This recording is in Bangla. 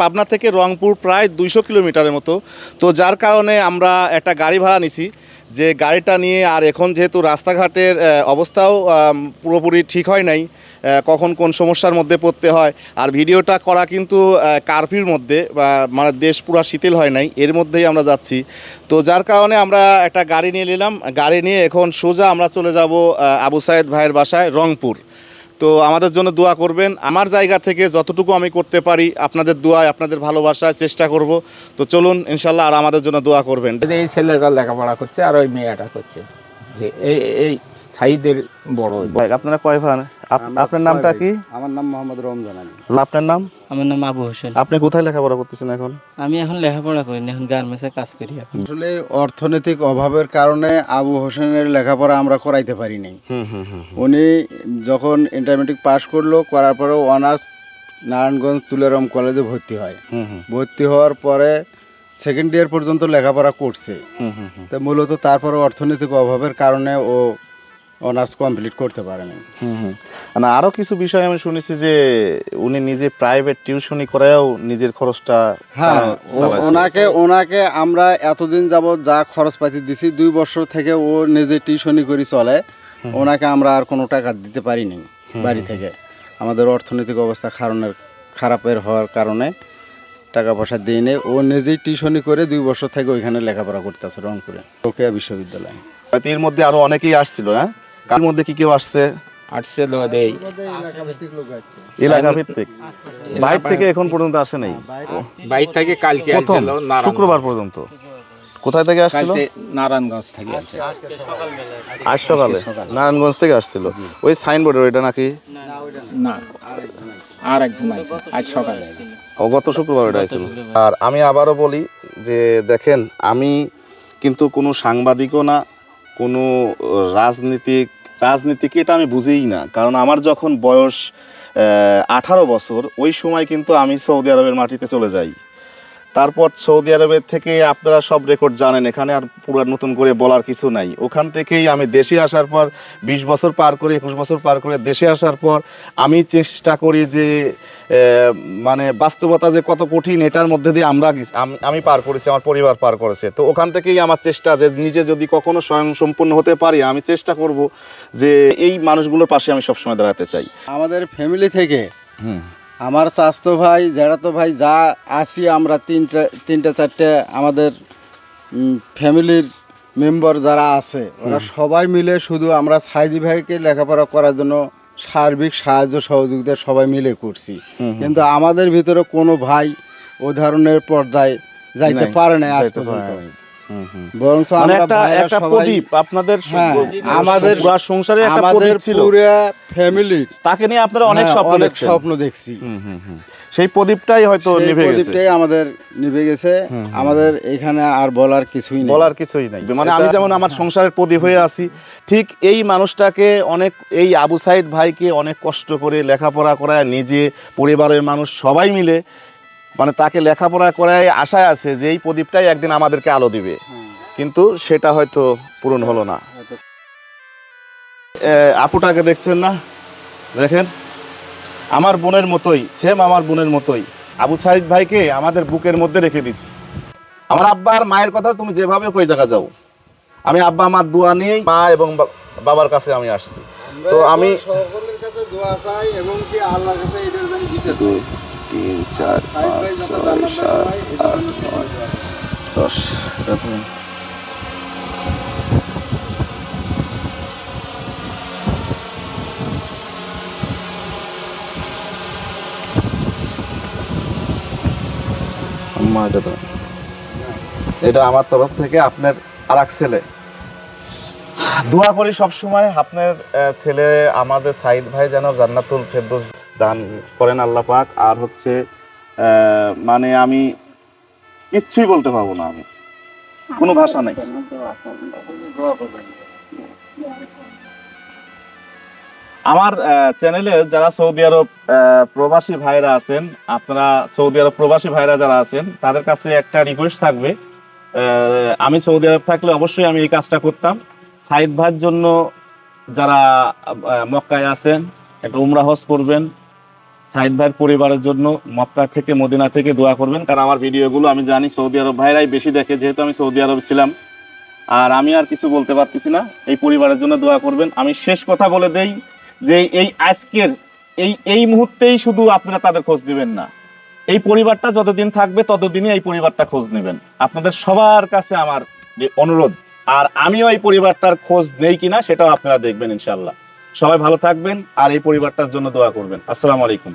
পাবনা থেকে রংপুর প্রায় দুইশো কিলোমিটারের মতো। তো যার কারণে আমরা একটা গাড়ি ভাড়া নিছি, যে গাড়িটা নিয়ে আর এখন যেহেতু রাস্তাঘাটের অবস্থাও পুরোপুরি ঠিক হয় নাই কখন কোন সমস্যার মধ্যে পড়তে হয়। আর ভিডিওটা করা কিন্তু কারফিউর মধ্যে, বা মানে দেশ পুরা শিথিল হয় নাই, এর মধ্যেই আমরা যাচ্ছি। তো যার কারণে আমরা একটা গাড়ি নিয়ে নিলাম। গাড়ি নিয়ে এখন সোজা আমরা চলে যাব আবু সাইদ ভাইয়ের বাসায় রংপুর। তো আমাদের জন্য দোয়া করবেন। আমার জায়গা থেকে যতটুকু আমি করতে পারি আপনাদের দোয়ায় আপনাদের ভালোবাসায় চেষ্টা করব। তো চলুন ইনশাল্লাহ আর আমাদের জন্য দোয়া করবেন। এই যে এই ছেলেটা লেখাপড়া করছে আর ওই মেয়েটা করছে। যে এই এই সাইদের বড়। আপনারা কয় ভাই? আমরা আপনার নামটা কি? আমার নাম মোহাম্মদ রমজান আলী। আপনার নাম? আমার নাম আবু হোসেন। আপনি কোথায় লেখাপড়া করতেছেন এখন? আমি এখন লেখাপড়া করি না এখন গার্মেন্টসে কাজ করি এখন। আসলে অর্থনৈতিক অভাবের কারণে আবু হোসেনের লেখাপড়া আমরা করাইতে পারি নাই। হুম হুম হুম উনি যখন ইন্টারমিডিয়েট পাশ করল করার পরে অনার্স নারায়ণগঞ্জ তুলেরম কলেজে ভর্তি হয়। হুম হুম ভর্তি হওয়ার পরে সেকেন্ড ইয়ার পর্যন্ত লেখাপড়া করছে। হুম হুম হুম। তা মূলত তারপরে অর্থনৈতিক অভাবের কারণে ও অনার্স কমপ্লিট করতে পারেনি। হুম হুম। না আরও কিছু বিষয় আমি শুনেছি যে উনি নিজে প্রাইভেট টিউশনি করেও নিজের খরচটা হ্যাঁ ওনাকে ওনাকে আমরা এতদিন যাবৎ যা খরচপাতি দিছি দুই বছর থেকে ও নিজে টিউশনি করে চলে। ওনাকে আমরা আর কোনো টাকা দিতে পারিনি বাড়ি থেকে। আমাদের অর্থনৈতিক অবস্থা কারণের খারাপের হওয়ার কারণে টাকা পয়সা দিয়ে নেই ও নিজেই টিউশনি করে দুই বছর থেকে ওইখানে লেখাপড়া করতেছে রংপুরে রোকেয়া বিশ্ববিদ্যালয়। এর মধ্যে আরও অনেকেই আসছিল হ্যাঁ? কার মধ্যে কি কেউ আসছে? আসছে লোক এই এলাকা ভিত্তিক বাইরে থেকে এখন পর্যন্ত আসে নাই? বাইর থেকে কালকে প্রথম আসছিল শুক্রবার পর্যন্ত। কোথায় থেকে আসছিল? নারায়ণগঞ্জ থেকে আছে আজ সকালে। নারায়ণগঞ্জ থেকে আসছিল। ওই সাইনবোর্ডের ওইটা নাকি? না আর একজন আছে আজ সকালে। ও গত শুক্রবার ওইটা আসছিল আর আমি আবারও বলি যে দেখেন আমি কিন্তু কোনো সাংবাদিকও না কোনো রাজনীতিক রাজনীতিক এটা আমি বুঝেই না। কারণ আমার যখন বয়স আঠারো বছর, ওই সময় কিন্তু আমি সৌদি আরবের মাটিতে চলে যাই। তারপর সৌদি আরবের থেকে আপনারা সব রেকর্ড জানেন এখানে আর পুরো নতুন করে বলার কিছু নাই। ওখান থেকেই আমি দেশে আসার পর বিশ বছর পার করে একুশ বছর পার করে দেশে আসার পর আমি চেষ্টা করি যে মানে বাস্তবতা যে কত কঠিন এটার মধ্যে দিয়ে আমরা আমি পার করেছি আমার পরিবার পার করেছে। তো ওখান থেকেই আমার চেষ্টা যে নিজে যদি কখনো স্বয়ং সম্পূর্ণ হতে পারি আমি চেষ্টা করব যে এই মানুষগুলোর পাশে আমি সবসময় দাঁড়াতে চাই। আমাদের ফ্যামিলি থেকে আমার স্বাস্থ্য ভাই জেঠাতো ভাই যা আসি আমরা তিন তিনটে চারটে আমাদের ফ্যামিলির মেম্বার যারা আছে ওরা সবাই মিলে শুধু আমরা সাইদি ভাইকে লেখাপড়া করার জন্য সার্বিক সাহায্য সহযোগিতা সবাই মিলে করছি। কিন্তু আমাদের ভিতরে কোনো ভাই ও ধরনের পর্যায়ে যাইতে পারে না আজ পর্যন্ত। বরঞ্চ মানে একটা প্রদীপ আপনাদের হ্যাঁ, আমাদের সংসারে আমাদের পুরা ফ্যামিলির তাকে নিয়ে আপনারা অনেক হ্যাঁ, স্বপ্ন অনেক স্বপ্ন দেখছি। সেই প্রদীপটাই হয়তো নিভে গেছে। প্রদীপটাই আমাদের নিভে গেছে। আমাদের এখানে আর বলার কিছুই নেই। বলার কিছুই নাই। মানে আমি যেমন আমার সংসারের প্রদীপ হয়ে আছি ঠিক এই মানুষটাকে অনেক এই আবু সাইদ ভাইকে অনেক কষ্ট করে লেখাপড়া করায় নিজে পরিবারের মানুষ সবাই মিলে মানে তাকে লেখাপড়া করায় আশায় আছে যে এই প্রদীপটাই একদিন আমাদেরকে আলো দিবে। কিন্তু সেটা হয়তো পূরণ হলো না। আপুটাকে দেখছেন না? দেখেন? আমার বোনের মতোই সেম আমার বোনের মতোই। আবু সাহিদ ভাইকে আমাদের বুকের মধ্যে রেখে দিছি। আমার আব্বা আর মায়ের কথা তুমি যেভাবে ওই জায়গা যাও। আমি আব্বা আমার দোয়া নিয়েই মা এবং বাবার কাছে আমি আসছি। তো আমি সকলের কাছে দোয়া চাই এবং কি আল্লাহর কাছে এটার জন্য বিচার তিন, চার, পাঁচ, ছয়, সাত দোয়া করে। দশ এটা এটা আমার তরফ থেকে আপনার আর এক ছেলে দোয়া করি সবসময় আপনার ছেলে আমাদের সাইদ ভাই যেন জান্নাতুল ফেরদৌস দান করেন আল্লাহ পাক। আর হচ্ছে মানে আমি কিচ্ছুই বলতে পারব না আমি। কোনো ভাষা নাই। আমার চ্যানেলে যারা সৌদি আরব প্রবাসী ভাইরা আছেন, আপনারা সৌদি আরব প্রবাসী ভাইরা যারা আছেন, তাদের কাছে একটা রিকোয়েস্ট থাকবে। আমি সৌদি আরব থাকলে অবশ্যই আমি এই কাজটা করতাম। সাইদ ভাইয়ের জন্য যারা মক্কায় আছেন, একটা উমরা হজ করবেন সাইদ ভাইয়ের পরিবারের জন্য মক্কা থেকে, মদিনা থেকে দোয়া করবেন। কারণ আমার ভিডিওগুলো আমি জানি সৌদি আরব ভাইরাই বেশি দেখে, যেহেতু আমি সৌদি আরব ছিলাম। আর আমি আর কিছু বলতে পারতেছি না। এই পরিবারের জন্য দোয়া করবেন। আমি শেষ কথা বলে দেই যে এই আজকের, এই এই মুহূর্তেই শুধু আপনারা তাদের খোঁজ দিবেন না। এই পরিবারটা যতদিন থাকবে, ততদিনই এই পরিবারটা খোঁজ নেবেন। আপনাদের সবার কাছে আমার অনুরোধ। আর আমিও এই পরিবারটার খোঁজ নেই কিনা, সেটাও আপনারা দেখবেন ইনশাল্লাহ সবাই ভালো থাকবেন আর এই পরিবারটার জন্য দোয়া করবেন। আসসালামু আলাইকুম।